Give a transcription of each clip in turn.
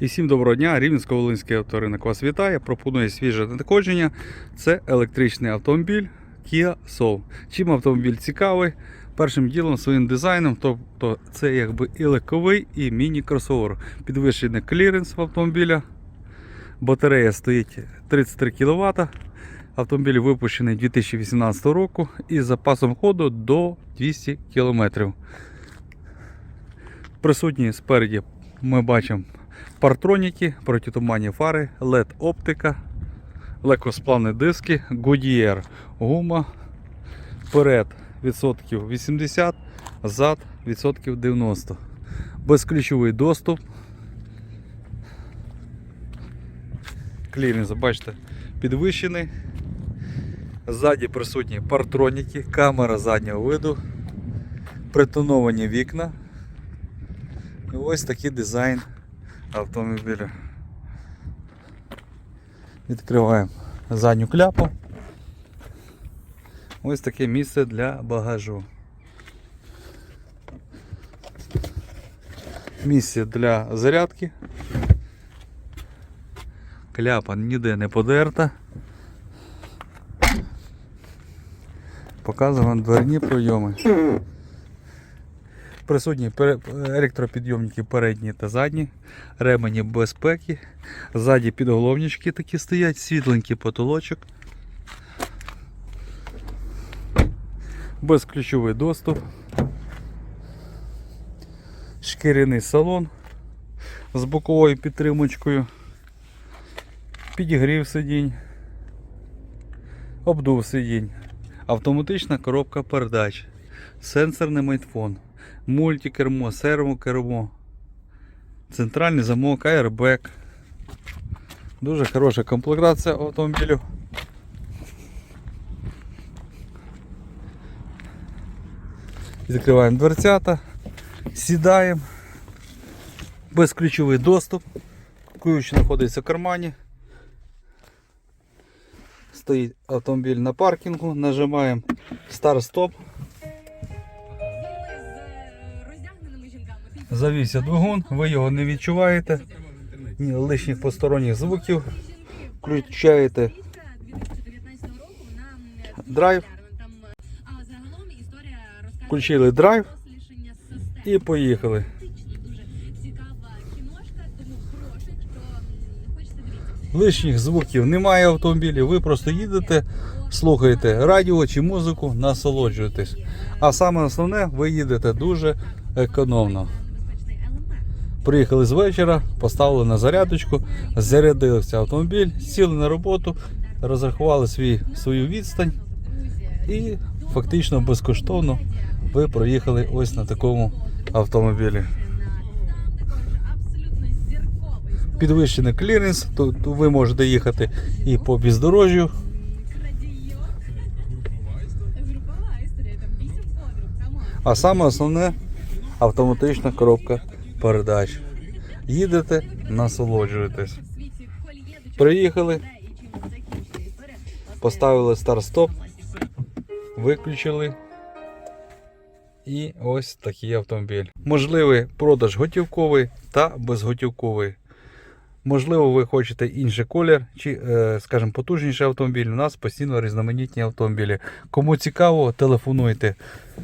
І всім доброго дня, Рівненсько-Волинський авторинок вас вітає. Пропонує свіже надходження. Це електричний автомобіль Kia Soul. Чим автомобіль цікавий? Першим ділом своїм дизайном, тобто це якби і легковий, і міні-кросовер. Підвищений кліренс в автомобіля. Батарея стоїть 33 кВт. Автомобіль випущений 2018 року із запасом ходу до 200 км. Присутні спереді ми бачимо партроніки, протитуманні фари, LED оптика, легкосплавні диски, Goodyear гума, вперед відсотків 80, зад відсотків 90. Безключовий доступ. Клірінг, бачите, підвищений. Ззаді присутні партроніки, камера заднього виду, притоновані вікна. І ось такий дизайн автомобіля. Відкриваємо задню кляпу. Ось таке місце для багажу. Місце для зарядки. Кляпа ніде не подерта. Показую вам дверні прийоми. Присутні електропідйомники передні та задні, ремені безпеки, ззаді підголовнички такі стоять, світленький потолочок. Безключовий доступ. Шкіряний салон з боковою підтримочкою. Підігрів сидінь. Обдув сидінь. Автоматична коробка передач. Сенсорний майтфон. Мультикермо, сервокермо. Центральний замок, аербек. Дуже хороша комплектація автомобілю. Закриваємо дверцята, сідаємо. Безключовий доступ. Ключ знаходиться в кармані. Стоїть автомобіль на паркінгу, нажимаємо старт-стоп. Завівся двигун, ви його не відчуваєте. Ні лишніх посторонніх звуків. Включаєте 2019 року на Драйв. Включили драйв і поїхали. Лишніх звуків немає в автомобілі, ви просто їдете, слухаєте радіо чи музику, насолоджуєтесь. А саме основне, ви їдете дуже економно. Приїхали з вечора, поставили на зарядочку, зарядився автомобіль, сіли на роботу, розрахували свій, свою відстань і фактично безкоштовно ви проїхали ось на такому автомобілі. Підвищений кліренс, то, то ви можете їхати і по бездорожжю. Групова історія, там 8 подруг. А саме основне автоматична коробка передач. Їдете, насолоджуєтесь. Приїхали, поставили старт-стоп, виключили. І ось такий автомобіль. Можливий продаж готівковий та безготівковий. Можливо, ви хочете інший колір чи, е, скажімо, потужніший автомобіль. У нас постійно різноманітні автомобілі. Кому цікаво, телефонуйте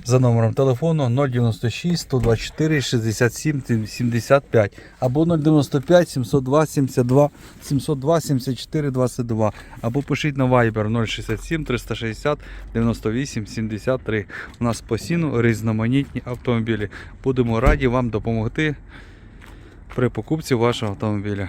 за номером телефону 096 124 67 75 або 095 702 72 702 74 22 або пишіть на Viber 067 360 98 73. У нас постійно різноманітні автомобілі. Будемо раді вам допомогти при покупці вашого автомобіля.